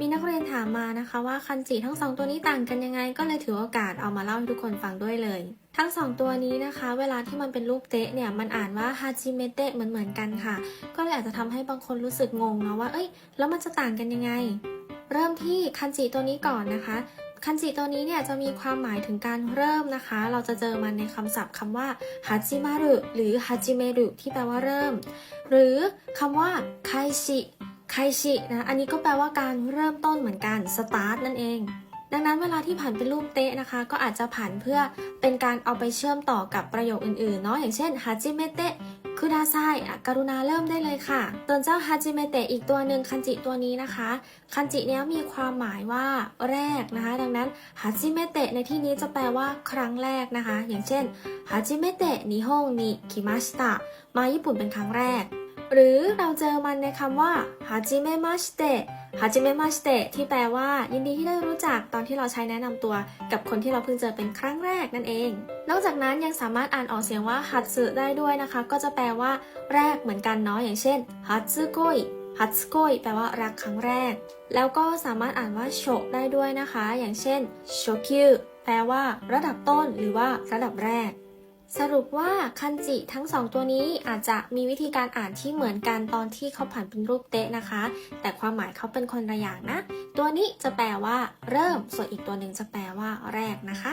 มีนักเรียนถามมานะคะว่าคันจิทั้งสองตัวนี้ต่างกันยังไง ก็เลยถือโอกาสเอามาเล่าให้ทุกคนฟังด้วยเลย ทั้งสองตัวนี้นะคะ เวลาที่มันเป็นรูปเตะเนี่ยมันอ่านว่าฮาจิเมเตะเหมือนเหมือนกันค่ะ ก็เลยอาจจะทำให้บางคนรู้สึกงงเนาะว่าเอ้ยแล้วมันจะต่างกันยังไง เริ่มที่คันจิตัวนี้ก่อนนะคะคันจิตัวนี้เนี่ยจะมีความหมายถึงการเริ่มนะคะ เราจะเจอมันในคำศัพท์คำว่าฮาจิมารุหรือฮาจิเมรุที่แปลว่าเริ่ม หรือคำว่าไคชิ ไคชินะอันนี้ก็แปลว่าการเริ่มต้นเหมือนกันสตาร์ทนั่นเอง ดังนั้นเวลาที่ผ่านเป็นรูปเตะนะคะ ก็อาจจะผ่านเพื่อเป็นการเอาไปเชื่อมต่อกับประโยคอื่นๆเนาะอย่างเช่นฮาจิเมเตะคือดาไซอะกรุณาเริ่มได้เลยค่ะตัวนเจ้าฮาจิเมเตะอีกตัวหนึ่งคันจิตัวนี้นะคะ คันจิเนี้ยมีความหมายว่าแรกนะคะ ดังนั้นฮาจิเมเตะในที่นี้จะแปลว่าครั้งแรกนะคะ อย่างเช่นฮาจิเมเตะนิฮงนิคิมาชิตะมาญี่ปุ่นเป็นครั้งแรก หรือเราเจอมันในคำว่าฮาจิเมมาชิเตะฮาจิเมมาชิเตะที่แปลว่ายินดีที่ได้รู้จักตอนที่เราใช้แนะนำตัว กับคนที่เราเพิ่งเจอเป็นครั้งแรกนั่นเอง นอกจากนั้นยังสามารถอ่านออกเสียงว่าฮัตสึได้ด้วยนะคะ ก็จะแปลว่า แรกเหมือนกันเนาะอย่างเช่นฮัตสึโกยฮัตสโกยแปลว่ารักครั้งแรก แล้วก็สามารถอ่านว่าโชได้ด้วยนะคะ อย่างเช่นโชคิวแปลว่า ระดับต้นหรือว่าระดับแรก สรุปว่าคันจิทั้งสองตัวนี้อาจจะมีวิธีการอ่านที่เหมือนกันตอนที่เขาผ่านเป็นรูปเตะนะคะ แต่ความหมายเขาเป็นคนละอย่างนะ ตัวนี้จะแปลว่า เริ่มส่วนอีกตัวหนึ่งจะแปลว่า แรกนะคะ